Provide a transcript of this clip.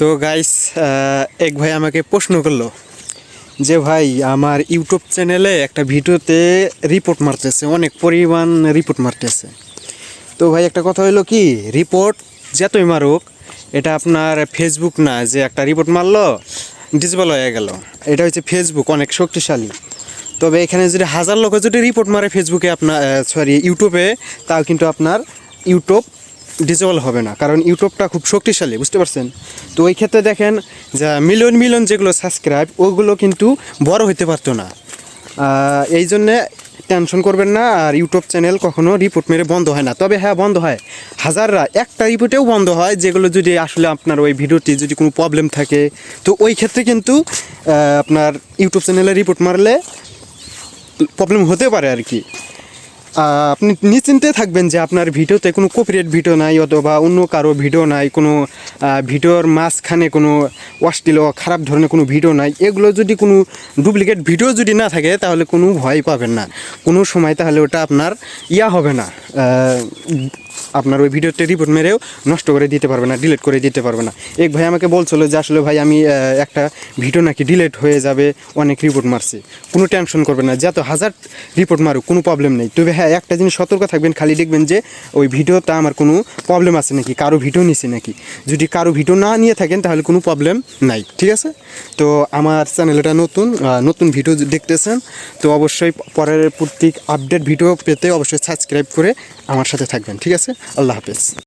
তো গাইস এক ভাই আমাকে প্রশ্ন করল যে ভাই, আমার ইউটিউব চ্যানেলে একটা ভিডিওতে রিপোর্ট মারতেছে, অনেক পরিমাণ রিপোর্ট মারতেছে। তো ভাই, একটা কথা হলো কি রিপোর্ট যতই মারুক, এটা আপনার ফেসবুক না, যে একটা রিপোর্ট মারলো ডিসেবল হয়ে গেল। এটা হচ্ছে ফেসবুক অনেক শক্তিশালী। তবে এখানে যদি হাজার লোক যদি রিপোর্ট মারে ফেসবুকে আপনার সরি ইউটিউবে তাও কিন্তু আপনার ইউটিউব ডিসেবল হবে না, কারণ ইউটিউবটা খুব শক্তিশালী, বুঝতে পারছেন? তো ওই ক্ষেত্রে দেখেন যে মিলিয়ন মিলিয়ন যেগুলো সাবস্ক্রাইব ওগুলো কিন্তু বড় হতে পারতো না। এই জন্যে টেনশন করবেন না, আর ইউটিউব চ্যানেল কখনো রিপোর্ট মেরে বন্ধ হয় না। তবে হ্যাঁ বন্ধ হয়। হাজাররা, একটা রিপোর্টেও বন্ধ হয়, যেগুলো যদি আসলে আপনার ওই ভিডিওটি যদি কোনো প্রবলেম থাকে। তো ওই ক্ষেত্রে কিন্তু আপনার ইউটিউব চ্যানেলে রিপোর্ট মারলে প্রবলেম হতে পারে আর কি। আপনি নিশ্চিন্তে থাকবেন যে আপনার ভিডিওতে কোনো কপিরাইট ভিডিও নাই অথবা অন্য কারও ভিডিও নাই, কোনো ভিডিওর মাঝখানে কোনো অশ্লীল খারাপ ধরনের কোনো ভিডিও নাই। এগুলো যদি কোনো ডুপ্লিকেট ভিডিও যদি না থাকে, তাহলে কোনো ভয় পাবেন না। কোনো সময় তাহলে ওটা আপনার ইয়া হবে না। আপনার ওই ভিডিওতে রিপোর্ট মেরেও নষ্ট করে দিতে পারবে না ডিলিট করে দিতে পারবে না। এক ভাই আমাকে বলছিল যে, আসলে ভাই, আমি একটা ভিডিও নাকি ডিলিট হয়ে যাবে, অনেক রিপোর্ট মারছি। কোনো টেনশন করবে না, যত হাজার রিপোর্ট মারুক, কোনো প্রবলেম নেই। তবে হ্যাঁ একটা জিনিস সতর্ক থাকবেন, খালি দেখবেন যে, ওই ভিডিওটা আমার কোনো প্রবলেম আছে নাকি, কারও ভিডিও নিছে নাকি। যদি কারও ভিডিও না নিয়ে থাকেন, তাহলে কোনো প্রবলেম নাই, ঠিক আছে? তো আমার চ্যানেলটা নতুন নতুন ভিডিও দেখতেছেন, তো অবশ্যই পরের প্রত্যেক আপডেট ভিডিও পেতে অবশ্যই সাবস্ক্রাইব করে আমার সাথে থাকবেন, ঠিক আছে? আল্লাহ হাফেজ